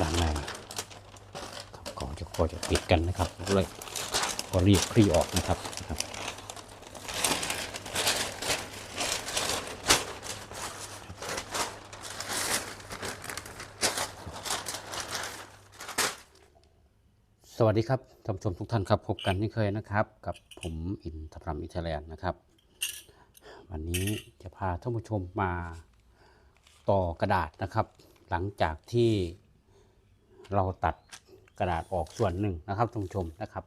ด้านในครับก็จะก็จะปิดกันนะครับเลยก็รีบคลี่ออกนะครับครับสวัสดีครับท่านผู้ชมทุกท่านครับพบกันนี่เคยนะครับ กับผมอินทรรมอินเทอร์แลนด์นะครับ วันนี้จะพาท่านผู้ชมมาต่อกระดาษนะครับ หลังจากที่ เราตัดกระดาษออกส่วนหนึ่งนะครับท่านผู้ชมนะครับ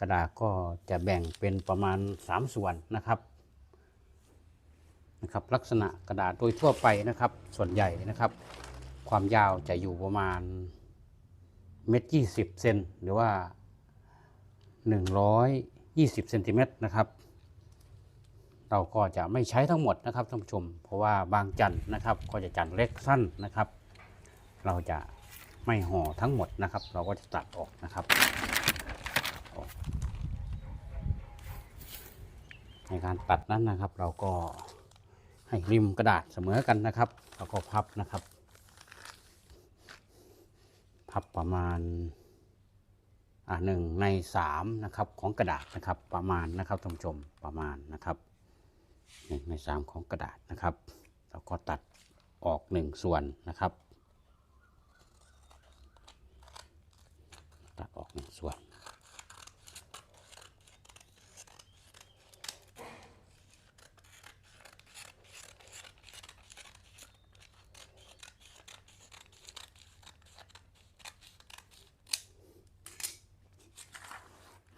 กระดาษก็จะแบ่งเป็นประมาณ 3 ส่วนนะครับนะครับลักษณะกระดาษโดยทั่วไปนะครับ ส่วนใหญ่นะครับ ความยาวจะอยู่ประมาณเมตรยี่สิบเซนหรือว่า 120เซนติเมตรนะครับ เราก็จะไม่ใช้ทั้งหมดนะครับท่านผู้ชม เพราะว่าบางจันนะครับ ก็จะจันทร์เล็กสั้นนะครับ เราจะ ไม่ห่อทั้งหมดนะครับ เราก็จะตัดออกนะครับในการตัดนั้นนะครับ เราก็ให้ริมกระดาษเสมอกันนะครับ แล้วก็พับนะครับ พับประมาณอ่าหนึ่งในสามนะครับของกระดาษนะครับประมาณนะครับท่านผู้ชมประมาณนะครับหนึ่งในสามของกระดาษนะครับ แล้วก็ตัดออกหนึ่งส่วนนะครับ ตัดออกหนึ่งส่วน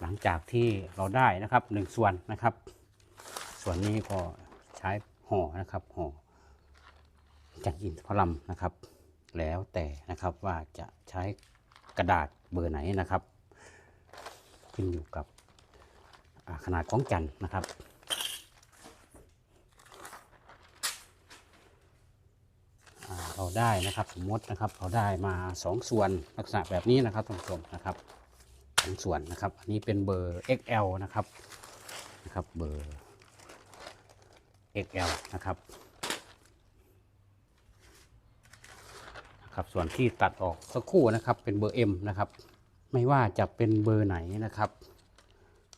หลัง จากที่เราได้นะครับหนึ่งส่วนนะครับ ส่วนนี้ก็ใช้ห่อนะครับห่อจากอินทผลัมนะครับ แล้วแต่นะครับว่าจะใช้กระดาษเบอร์ไหนนะครับ ขึ้นอยู่กับขนาดของจันนะครับเราได้นะครับสมมตินะครับเราได้มาสองส่วนลักษณะแบบนี้นะครับท่านผู้ชมนะครับ สองส่วนนะครับ อันนี้เป็นเบอร์ XL นะครับนะครับเบอร์ XL นะครับนะครับส่วนที่ตัดออกสักคู่นะครับ เป็นเบอร์ M นะครับ ไม่ว่าจะเป็นเบอร์ไหนนะครับ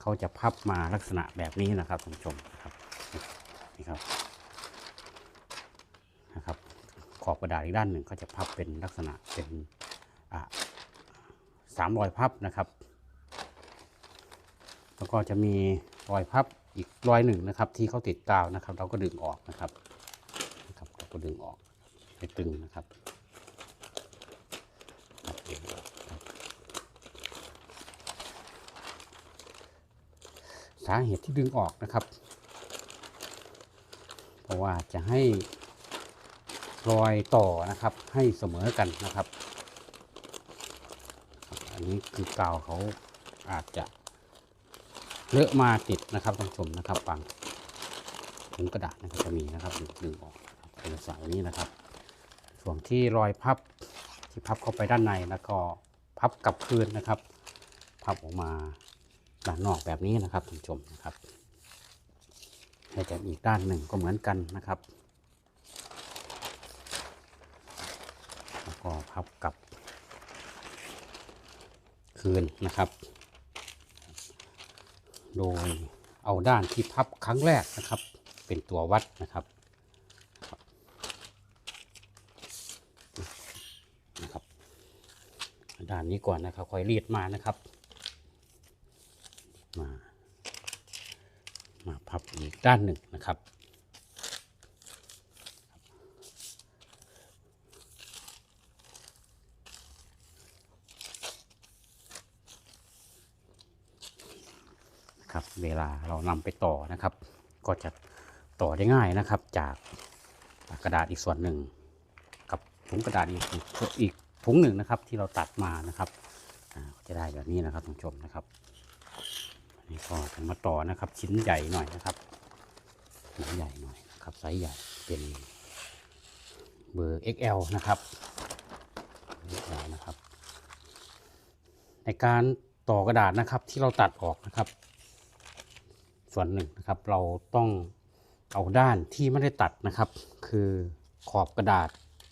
เขาจะพับมาลักษณะแบบนี้นะครับท่านผู้ชมนะครับนี่ครับนะครับขอบกระดาษอีกด้านหนึ่งก็จะพับเป็นลักษณะเป็นสามรอยพับนะครับ แล้วก็จะมีรอยพับอีกรอยหนึ่งนะครับ ที่เขาติดกาวนะครับ เราก็ดึงออกนะครับนะครับเราก็ดึงออกให้ตึงนะครับสาเหตุที่ดึงออกนะครับ เพราะว่าจะให้รอยต่อนะครับให้เสมอกันนะครับครับอันนี้คือกาวเขาอาจจะ เลอะมาติดนะครับท่านผู้ชมนะครับบางถุงกระดาษนะครับจะมีนะครับดึงดึงออกเป็นลักษณะแบบนี้นะครับ ส่วนที่รอยพับที่พับเข้าไปด้านในแล้วก็พับกลับคืนนะครับ พับออกมาด้านนอกแบบนี้นะครับท่านผู้ชมนะครับให้จะอีกด้านหนึ่งก็เหมือนกันนะครับแล้วก็พับกลับคืนนะครับ โดยเอาด้านที่พับครั้งแรกนะครับ เป็นตัววัดนะครับนะครับ ด้านนี้ก่อนนะครับค่อยรีดมานะครับมามาพับอีกด้านหนึ่งนะครับ เวลาเรานำไปต่อนะครับ ก็จะต่อได้ง่ายนะครับ จากกระดาษอีกส่วนหนึ่ง กับถุงกระดาษอีกอีกถุงหนึ่งนะครับ ที่เราตัดมานะครับจะได้แบบนี้นะครับท่านผู้ชมนะครับนนี้ก็จะมาต่อนะครับ ชิ้นใหญ่หน่อยนะครับชิ้นใหญ่หน่อยนะครับไซส์ใหญ่เป็นเบอร์ XL นะครับ XL นะครับ ในการต่อกระดาษนะครับที่เราตัดออกนะครับ ส่วนหนึ่งนะครับ เราต้องเอาด้านที่ไม่ได้ตัดนะครับ คือขอบกระดาษ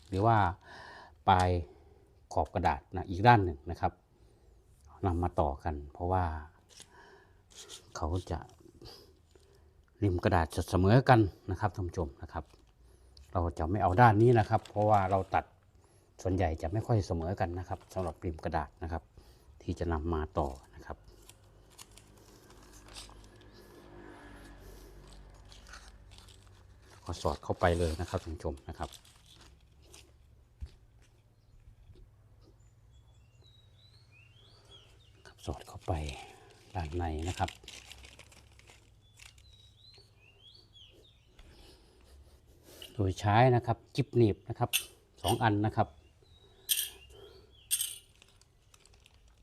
หรือว่าปลายขอบกระดาษนะอีกด้านหนึ่งนะครับนำมาต่อกัน เพราะว่าเขาจะริมกระดาษจะเสมอกันนะครับท่านผู้ชมนะครับ เราจะไม่เอาด้านนี้นะครับ เพราะว่าเราตัดส่วนใหญ่จะไม่ค่อยเสมอกันนะครับสำหรับริมกระดาษนะครับ ที่จะนำมาต่อนะครับ ก็สอดเข้าไปเลยนะครับท่านผู้ชมนะครับ สอดเข้าไปด้านในนะครับโดยใช้นะครับจิบหนีบนะครับสองอันนะครับ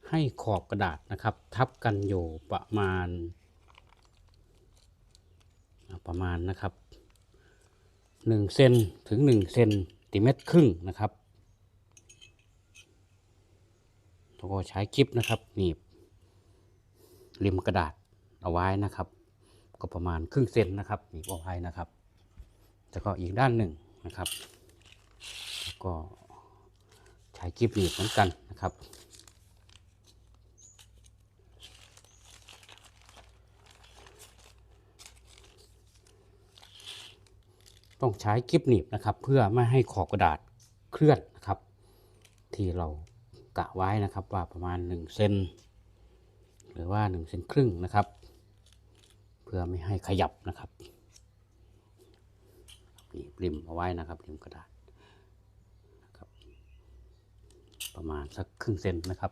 ให้ขอบกระดาษนะครับ ทับกันอยู่ประมาณ ประมาณนะครับ หนึ่งเซนถึงหนึ่งเซนติเมตรครึ่งนะครับแล้วก็ใช้กิบนะครับหนีบริมกระดาษเอาไว้นะครับ ก็ประมาณครึ่งเซนนะครับหนีบเอาไว้นะครับ แล้วก็อีกด้านหนึ่งนะครับ แล้วก็ใช้กิบหนีบเหมือนกันนะครับ ต้องใช้กิบหนีบนะครับ เพื่อไม่ให้ขอบกระดาษเคลื่อนนะครับ ที่เรากะไว้นะครับว่าประมาณ1เซนหรือว่า1เซนครึ่งนะครับ เพื่อไม่ให้ขยับนะครับนี่ริมเอาไว้นะครับริมกระดาษนะครับ ประมาณสักครึ่งเซนนะครับ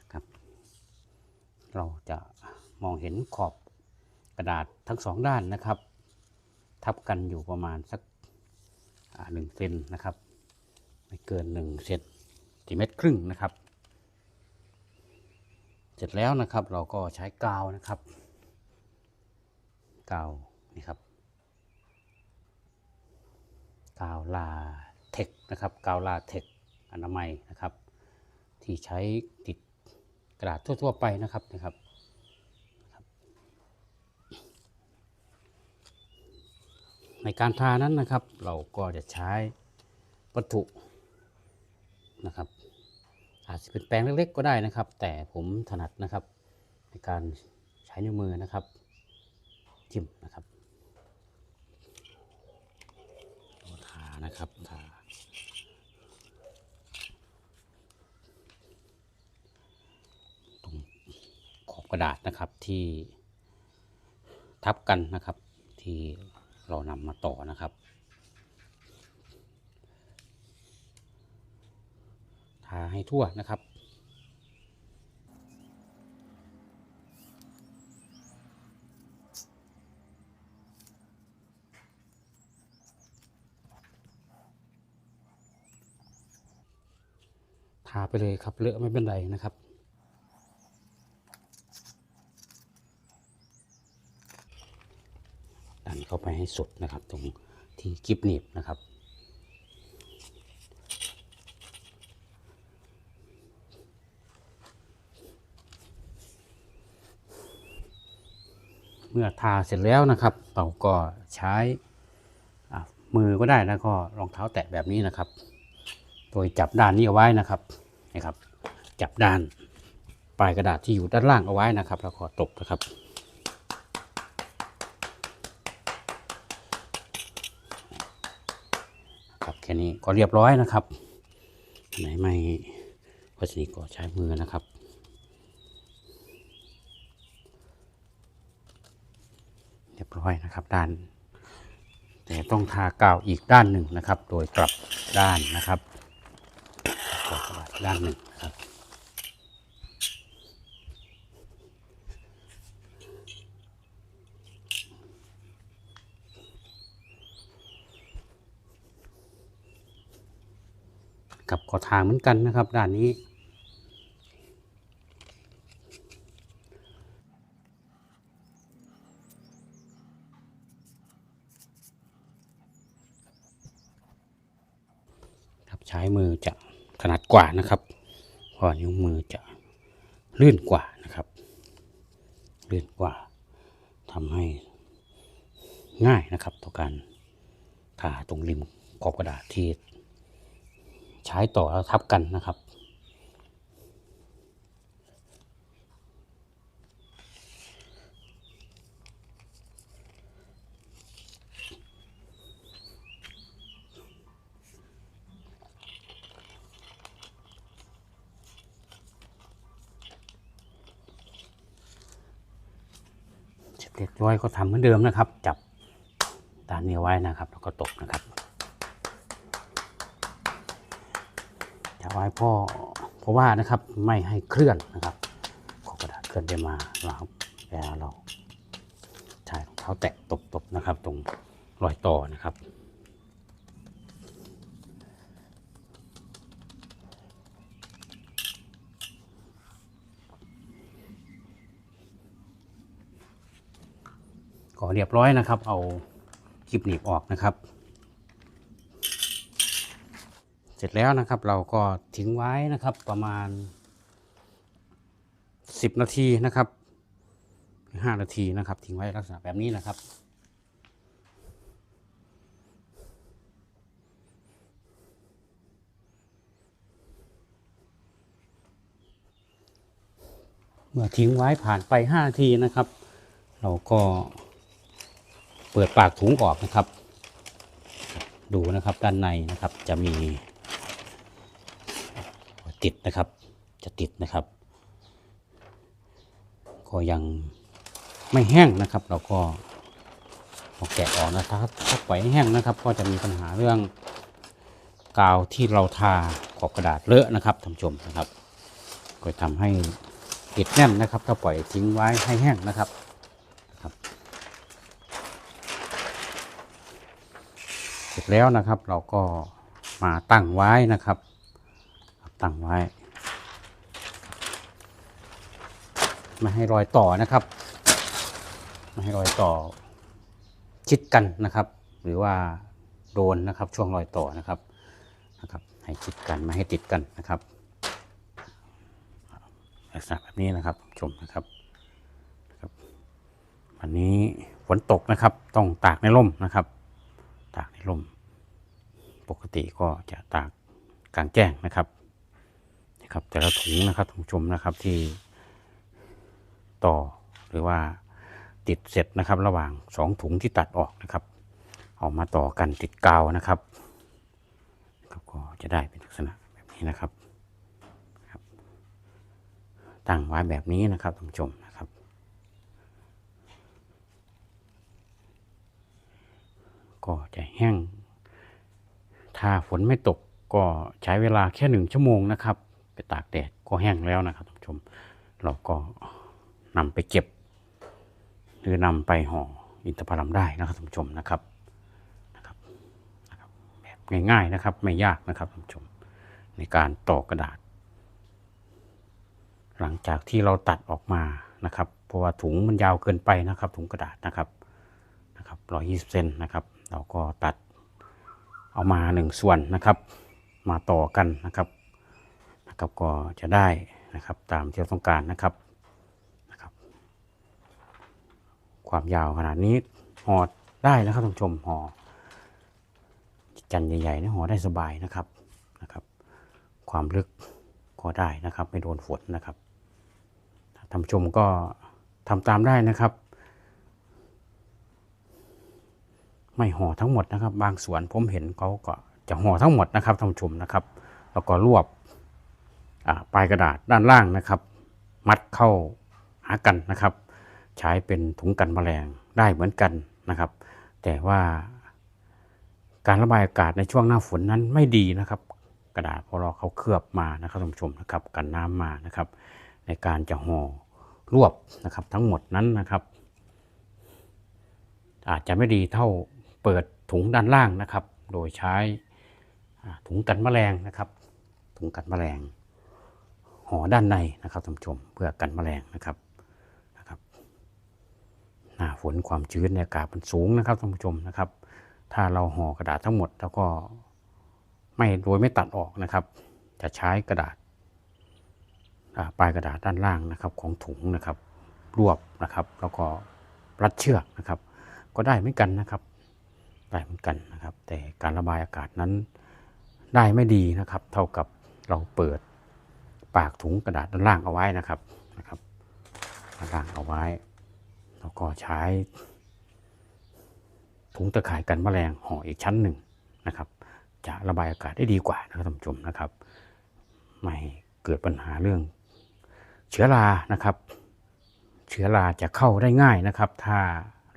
นะครับ เราจะมองเห็นขอบ กระดาษทั้งสองด้านนะครับ ทับกันอยู่ประมาณสักหนึ่งเซนนะครับ ไม่เกินหนึ่งเซนติเมตรครึ่งนะครับ เสร็จแล้วนะครับเราก็ใช้กาวนะครับกาวนี่ครับกาวลาเทคนะครับกาวลาเทคอนามัยนะครับ ที่ใช้ติดกระดาษทั่ว ๆ ไปนะครับนะครับนะครับ ในการทานั้นนะครับ เราก็จะใช้วัตถุนะครับ อาจจะเป็นแปรงเล็กๆก็ได้นะครับ แต่ผมถนัดนะครับ ในการใช้นิ้วมือนะครับจิ้มนะครับทานะครับทาตรงขอบกระดาษนะครับที่ทับกันนะครับที่ เรานำมาต่อนะครับ ทาให้ทั่วนะครับทาไปเลยครับเลอะไม่เป็นไรนะครับ ดัน เข้าไปให้สุดนะครับ ตรงที่กิบหนีบนะครับ เมื่อทาเสร็จแล้วนะครับ เราก็ใช้มือก็ได้แล้วก็รองเท้าแตะแบบนี้นะครับ โดยจับด้านนี้เอาไว้นะครับนะครับ จับด้านปลายกระดาษที่อยู่ด้านล่างเอาไว้นะครับ แล้วก็ตบนะครับ ครับแค่นี้ก็เรียบร้อยนะครับไหนไม่วัสดุก็ใช้มือนะครับเรียบร้อยนะครับด้าน แต่ต้องทากาวอีกด้านหนึ่งนะครับ โดยกลับด้านนะครับกลับด้านหนึ่งนะครับ ขอทางเหมือนกันนะครับ ด้านนี้ครับใช้มือจะถนัดกว่านะครับเพราะนิ้วมือจะลื่นกว่านะครับ ลื่นกว่าทำให้ง่ายนะครับต่อการทาตรงริมขอบกระดาษที่ ใช้ต่อแล้วทับกันนะครับ เสร็จเรียบร้อยก็ทำเหมือนเดิมนะครับ จับด้านนี้ไว้นะครับ แล้วก็ตบนะครับ จะไว้พ่อเพราะว่านะครับไม่ให้เคลื่อนนะครับขอกระดาษเคลื่อนไปมาเราเวลาเราใช้รองเท้าแตะตบๆนะครับ ตรงรอยต่อนะครับก็เรียบร้อยนะครับ เอาคลิปหนีบออกนะครับ เสร็จแล้วนะครับ เราก็ทิ้งไว้นะครับประมาณ 10 นาทีนะครับ 5 นาทีนะครับ ทิ้งไว้ลักษณะแบบนี้นะครับเมื่อทิ้งไว้ผ่านไป 5 นาทีนะครับ เราก็เปิดปากถุงออกนะครับ ดูนะครับด้านในนะครับจะมี ติดนะครับ จะติดนะครับ ก็ยังไม่แห้งนะครับ เราก็พอแกะออกนะครับถ้าปล่อยให้แห้งนะครับ ก็จะมีปัญหาเรื่องกาวที่เราทาขอบกระดาษเลอะนะครับท่านผู้ชมนะครับ ก็ทำให้ติดแน่นนะครับ ถ้าปล่อยทิ้งไว้ให้แห้งนะครับเสร็จแล้วนะครับเราก็มาตั้งไว้นะครับ ตั้งไว้ ไม่ให้รอยต่อนะครับ ไม่ให้รอยต่อชิดกันนะครับ หรือว่าโดนนะครับช่วงรอยต่อนะครับนะครับ ให้ชิดกันไม่ให้ติดกันนะครับลักษณะแบบนี้นะครับชมนะครับนะครับ วันนี้ฝนตกนะครับ ต้องตากในร่มนะครับ ตากในร่ม ปกติก็จะตากกลางแจ้งนะครับ ครับแต่ละถุงนะครับท่านผู้ชมนะครับที่ต่อหรือว่าติดเสร็จนะครับ ระหว่างสองถุงที่ตัดออกนะครับเออกมาต่อกันติดกาวนะครับครับก็จะได้เป็นลักษณะแบบนี้นะครับครับ ตั้งไว้แบบนี้นะครับท่านผู้ชมนะครับก็จะแห้ง ถ้าฝนไม่ตกก็ใช้เวลาแค่หนึ่งชั่วโมงนะครับ ไปตากแดดก็แห้งแล้วนะครับท่านผู้ชม เราก็นำไปเก็บ หรือนำไปห่ออินทผลัมได้นะครับท่านผู้ชมนะครับนะครับนะครับแบบง่ายๆนะครับ ไม่ยากนะครับท่านผู้ชม ในการต่อกระดาษ หลังจากที่เราตัดออกมานะครับ เพราะว่าถุงมันยาวเกินไปนะครับ ถุงกระดาษนะครับนะครับร้อยยี่สิบเซนนะครับ เราก็ตัดเอามาหนึ่งส่วนนะครับ มาต่อกันนะครับ นะครับก็จะได้นะครับตามที่เราต้องการนะครับนะครับ ความยาวขนาดนี้ห่อได้แล้วครับท่านผู้ชมห่อจันใหญ่ๆนี่ห่อได้สบายนะครับนะครับ ความลึกก็ได้นะครับ ไม่โดนฝนนะครับท่านผู้ชมก็ทำตามได้นะครับ ไม่ห่อทั้งหมดนะครับ บางสวนผมเห็นเขาก็จะห่อทั้งหมดนะครับท่านผู้ชมนะครับ แล้วก็รวบ ปลายกระดาษด้านล่างนะครับ มัดเข้าหากันนะครับ ใช้เป็นถุงกันแมลงได้เหมือนกันนะครับ แต่ว่าการระบายอากาศในช่วงหน้าฝนนั้นไม่ดีนะครับ กระดาษพอเราเขาเคลือบมานะครับท่านผู้ชมนะครับกันน้ำมานะครับ ในการจะห่อรวบนะครับ ทั้งหมดนั้นนะครับ อาจจะไม่ดีเท่าเปิดถุงด้านล่างนะครับ โดยใช้ถุงกันแมลงนะครับ ถุงกันแมลง ห่อด้านในนะครับท่านผู้ชมเพื่อกันแมลงนะครับนะครับหน้าฝนความชื้นในอากาศมันสูงนะครับท่านผู้ชมนะครับ ถ้าเราห่อกระดาษทั้งหมดแล้วก็ไม่โดยไม่ตัดออกนะครับ จะใช้กระดาษปลายกระดาษด้านล่างนะครับของถุงนะครับรวบนะครับ แล้วก็รัดเชือกนะครับ ก็ได้เหมือนกันนะครับได้เหมือนกันนะครับ แต่การระบายอากาศนั้นได้ไม่ดีนะครับ เท่ากับเราเปิด ปากถุงกระดาษด้านล่างเอาไว้นะครับนะครับด้านล่างเอาไว้ แล้วก็ใช้ ถุงตะข่ายกันแมลงห่ออีกชั้นหนึ่งนะครับ จะระบายอากาศได้ดีกว่านะครับท่านผู้ชมนะครับ ไม่เกิดปัญหาเรื่อง เชื้อรานะครับ เชื้อราจะเข้าได้ง่ายนะครับ ถ้า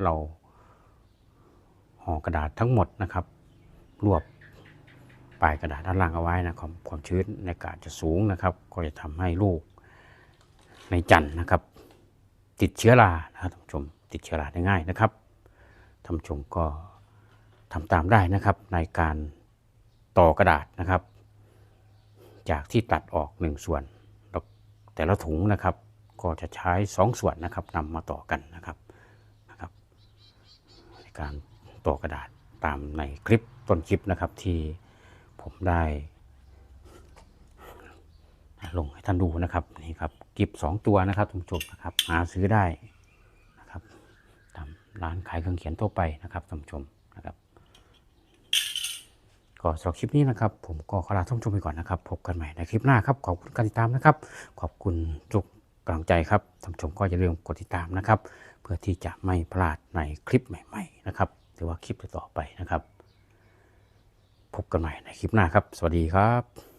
เราห่อกระดาษทั้งหมดนะครับ รวบ ปลายกระดาษด้านล่างเอาไว้นะความความชื้นในอากาศจะสูงนะครับ ก็จะทำให้ลูกในจันทร์นะครับ ติดเชื้อรานะครับท่านผู้ชมติดเชื้อราได้ง่ายนะครับท่านผู้ชมก็ทำตามได้นะครับในการต่อกระดาษนะครับ จากที่ตัดออกหนึ่งส่วนแล้วแต่ละถุงนะครับ ก็จะใช้สองส่วนนะครับนำมาต่อกันนะครับนะครับ ในการต่อกระดาษตามในคลิปต้นคลิปนะครับที่ ผมได้ลงให้ท่านดูนะครับนี่ครับกิบสองตัวนะครับทุกผู้ชมนะครับหาซื้อได้นะครับตามร้านขายเครื่องเขียนทั่วไปนะครับท่านชมนะครับก็สำหรับคลิปนี้นะครับ ผมก็ขอลาท่านชมไปก่อนนะครับพบกันใหม่ในคลิปหน้าครับขอบคุณการติดตามนะครับ ขอบคุณทุกกำลังใจครับท่านชมก็อย่าลืมกดติดตามนะครับ เพื่อที่จะไม่พลาดในคลิปใหม่ ๆ นะครับหรือว่าคลิปต่อไปนะครับ พบกันใหม่ในคลิปหน้าครับ สวัสดีครับ